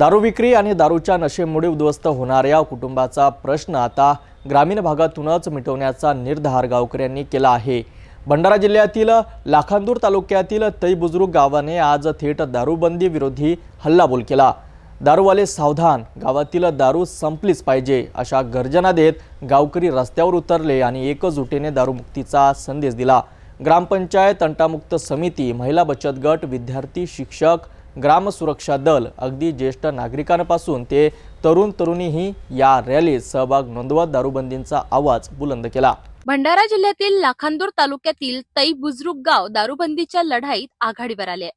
दारू विक्री आणि दारूच्या नशेमुळे उद्ध्वस्त होणाऱ्या कुटुंबाचा प्रश्न आता ग्रामीण भागातूनच मिटवण्याचा निर्धार गावकऱ्यांनी केला आहे. भंडारा जिल्ह्यातील लाखांदूर तालुक्यातील तै बुजुर्ग गावाने आज थेट दारूबंदी विरोधी हल्लाबोल केला. दारूवाले सावधान गावातील दारू संपलीच पाहिजे अशा गर्जना देत गावकरी रस्त्यावर उतरले आणि एकजुटीने दारूमुक्तीचा संदेश दिला. ग्रामपंचायत तंटामुक्त समिती महिला बचत गट विद्यार्थी शिक्षक ग्राम सुरक्षा दल अगदी ज्येष्ठ नागरिकांपासून ते तरुण तरुणीही या रॅलीत सहभाग नोंदवत दारूबंदींचा आवाज बुलंद केला. भंडारा जिल्ह्यातील लाखांदूर तालुक्यातील तै बुजरुक गाव दारूबंदीच्या लढाईत आघाडीवर आले.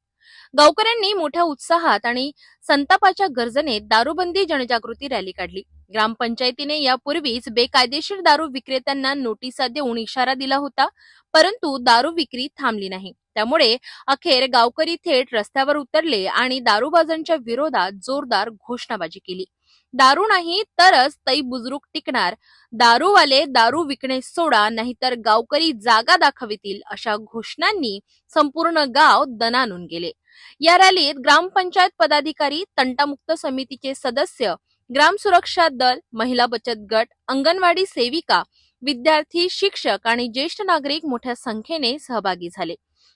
गावकऱ्यांनी मोठ्या उत्साहात आणि संतापाच्या गर्जनेत दारूबंदी जनजागृती रॅली काढली. ग्रामपंचायतीने यापूर्वीच बेकायदेशीर दारू विक्रेत्यांना नोटिसा देऊन इशारा दिला होता परंतु दारू विक्री थांबली नाही. त्यामुळे अखेर गावकरी थेट रस्त्यावर उतरले आणि दारूबाजांच्या विरोधात जोरदार घोषणाबाजी केली. दारू नाही तरच तई बुजरुक टिकणार. दारूवाले दारू विकणे सोडा नाहीतर गावकरी जागा दाखवितील अशा घोषणांनी संपूर्ण गाव दणानून गेले. या रॅलीत ग्रामपंचायत पदाधिकारी तंटामुक्त समितीचे सदस्य ग्राम सुरक्षा दल महिला बचत गट अंगणवाडी सेविका विद्यार्थी शिक्षक आणि ज्येष्ठ नागरिक मोठ्या संख्येने सहभागी झाले.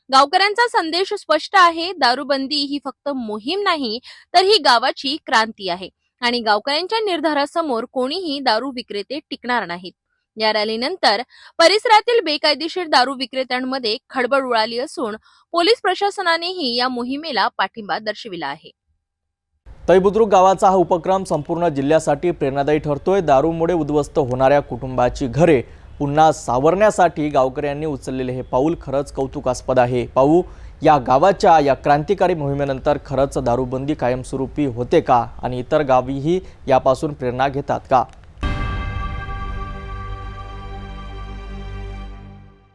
गावकऱ्यांचा संदेश स्पष्ट आहे दारूबंदी ही फक्त मोहीम नाही तर ही गावाची क्रांती आहे आणि गावकऱ्यांच्या निर्धारासमोर कोणीही दारू विक्रेते टिकणार नाहीत. या रॅलीनंतर परिसरातील बेकायदेशीर दारू विक्रेत्यांमध्ये खळबळ उडाली असून पोलीस प्रशासनानेही या मोहिमेला पाठिंबा दर्शविला आहे. तैबुद्रुक गावाचा हा उपक्रम संपूर्ण जिल्ह्यासाठी प्रेरणादायी ठरतोय. दारूमुळे उद्ध्वस्त होणाऱ्या कुटुंबाची घरे पुन्हा सावरण्यासाठी गावकऱ्यांनी उचललेले हे पाऊल खरंच कौतुकास्पद आहे. पाहू या गावाच्या या क्रांतिकारी मोहिमेनंतर खरंच दारूबंदी कायमस्वरूपी होते का? आणि इतर गावीही यापासून प्रेरणा घेतात का?